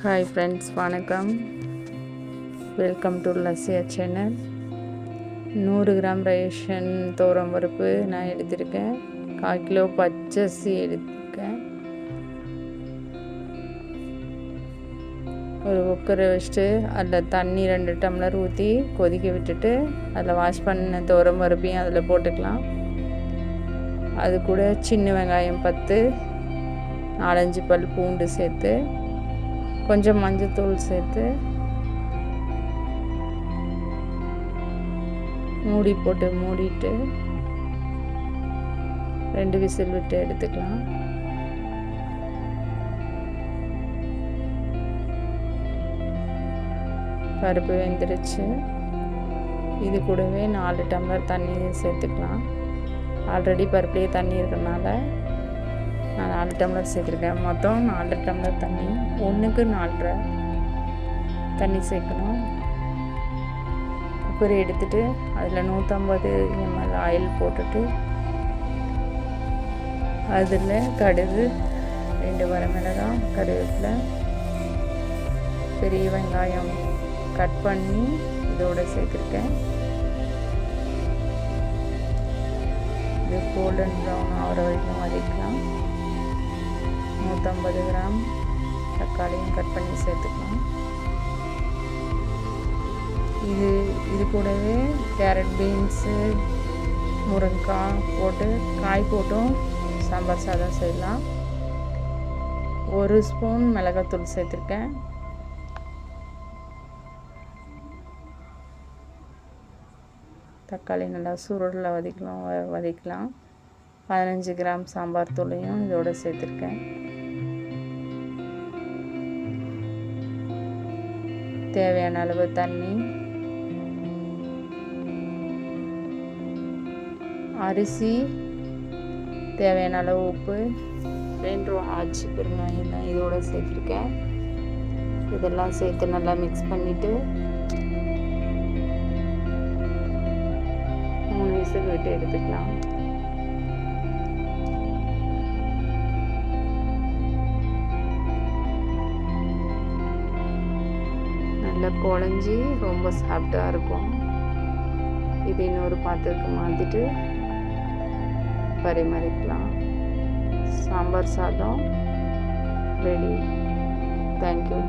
Hi friends வணக்கம். Welcome to Lasiya channel நூறு gram ration தோரம் பருப்பு நான் எடுத்திருக்கேன். கால் கிலோ பச்சரிசி எடுத்திருக்கேன். ஒரு குக்கரை வச்சுட்டு அதில் தண்ணி ரெண்டு டம்ளர் ஊற்றி கொதிக்க விட்டுட்டு அதில் வாஷ் பண்ண தோரம் பருப்பையும் அதில் போட்டுக்கலாம். அது கூட சின்ன வெங்காயம் பத்து நாலஞ்சு பல் பூண்டு சேர்த்து கொஞ்சம் மஞ்சத்தூள் சேர்த்து மூடி போட்டு மூடிட்டு ரெண்டு விசில் விட்டு எடுத்துக்கலாம். பருப்பு வெந்துருச்சு. இது கூடவே நாலு டம்ளர் தண்ணி சேர்த்துக்கலாம். ஆல்ரெடி பருப்புலேயே தண்ணி இருக்கிறனால நான் நாலு டம்ளர் சேர்த்துருக்கேன் மொத்தம் நாலு டம்ளர் தண்ணி. ஒன்றுக்கு நாலரை தண்ணி சேர்க்கணும். குக்கரை எடுத்துட்டு அதில் நூற்றம்பது எம்எல் ஆயில் போட்டுட்டு அதில் கடுகு ரெண்டு வரமிளகாய் கருவேப்பிலை பெரிய வெங்காயம் கட் பண்ணி இதோட சேர்த்துருக்கேன். இது கோல்டன் ப்ரௌன் ஆகிற வரைக்கும் வதக்கலாம். நூற்றம்பது கிராம் தக்காளியும் கட் பண்ணி சேர்த்துக்கணும். இது இது கூடவே கேரட் பீன்ஸு முருங்கைக்காய் போட்டு காய் போட்டும் சாம்பார் சாதம் செய்யலாம். ஒரு ஸ்பூன் மிளகாத்தூள் சேர்த்துருக்கேன். தக்காளி நல்லா சுருளில் வதக்கலாம் வதக்கலாம். பதினஞ்சு கிராம் சாம்பார் தூளையும் இதோட சேர்த்துருக்கேன். தேவையான அளவு தண்ணி அரிசி தேவையான அளவு உப்பு ரெண்டு ரூபா ஆச்சு பெருங்காயம் தான் இதோட சேர்த்துருக்கேன். இதெல்லாம் சேர்த்து நல்லா மிக்ஸ் பண்ணிவிட்டு மூணு விசில் விட்டு எடுத்துக்கலாம். நல்லா குழஞ்சி ரொம்ப சாஃப்டாக இருக்கும். இது இன்னொரு பாத்திரத்துக்கு மாற்றிட்டு பரிமாறிக்கலாம். சாம்பார் சாதம் ரெடி. தேங்க்யூ